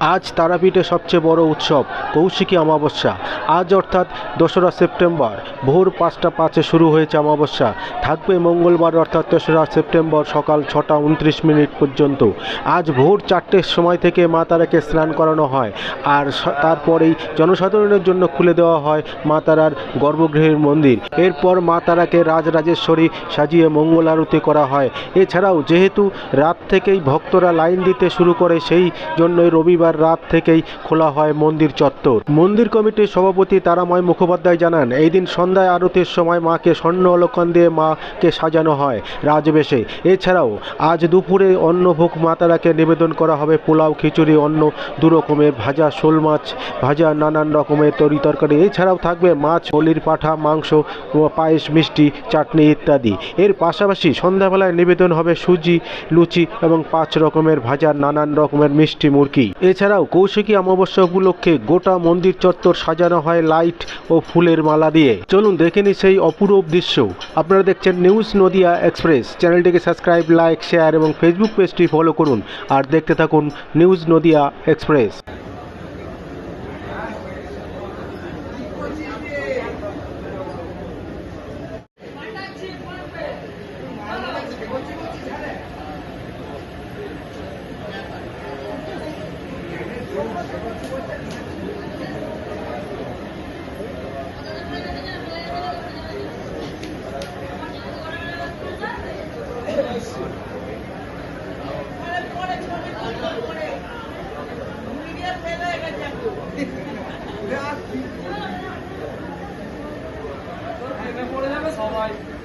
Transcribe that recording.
আজ তারাপীঠে সবচেয়ে বড় উৎসব, কৌশিকী অমাবস্যা। আজ অর্থাৎ দোসরা সেপ্টেম্বর। ভোর পাঁচটা পাঁচে শুরু হয়েছে অমাবস্যা। থাকবে মঙ্গলবার অর্থাৎ তেসরা সেপ্টেম্বর সকাল ছটা উনত্রিশ মিনিট পর্যন্ত। আজ ভোর চারটের সময় থেকে মা তারাকে স্নান করানো হয়। আর তারপরেই জনসাধারণের জন্য খুলে দেওয়া হয় মা তারার গর্ভগৃহের মন্দির। এরপর মা তারাকে রাজরাজেশ্বরী সাজিয়ে মঙ্গল আরতি করা হয়। এছাড়াও যেহেতু রাত থেকেই ভক্তরা লাইন দিতে শুরু করে, সেই জন্যই রবিবার রাত থেকেই খোলা হয় মন্দির চত্বর। মন্দির কমিটির সভাপতি তারাময় মুখোপাধ্যায় জানান, এই দিন সন্ধ্যায় আরতির সময় মাকে স্বর্ণ অলক্ষণ দিয়ে মাকে সাজানো হয় রাজবেশে। এছাড়াও আজ দুপুরে অন্নভোগ মাতারাকে নিবেদন করা হবে পোলাও, খিচুড়ি অন্য দু রকমের ভাজা, শোল মাছ ভাজা, নানান রকমের তরি তরকারি। এছাড়াও থাকবে মাছ পলির পাঠা, মাংস, পায়েস, মিষ্টি, চাটনি ইত্যাদি। এর পাশাপাশি সন্ধ্যাবেলায় নিবেদন হবে সুজি, লুচি এবং পাঁচ রকমের ভাজা, নানান রকমের মিষ্টি মুরগি। এছাড়াও কৌশিকী অমাবস্যা উপলক্ষে গোটা মন্দির চত্বর সাজানো হয় লাইট ও ফুলের মালা দিয়ে। চলুন দেখে নিই সেই অপূরূপ দৃশ্য। আপনারা দেখছেন নিউজ নদিয়া এক্সপ্রেস। চ্যানেলটিকে সাবস্ক্রাইব, লাইক, শেয়ার এবং ফেসবুক পেজটি ফলো করুন। আর দেখতে থাকুন নিউজ নদিয়া এক্সপ্রেস। সবাই।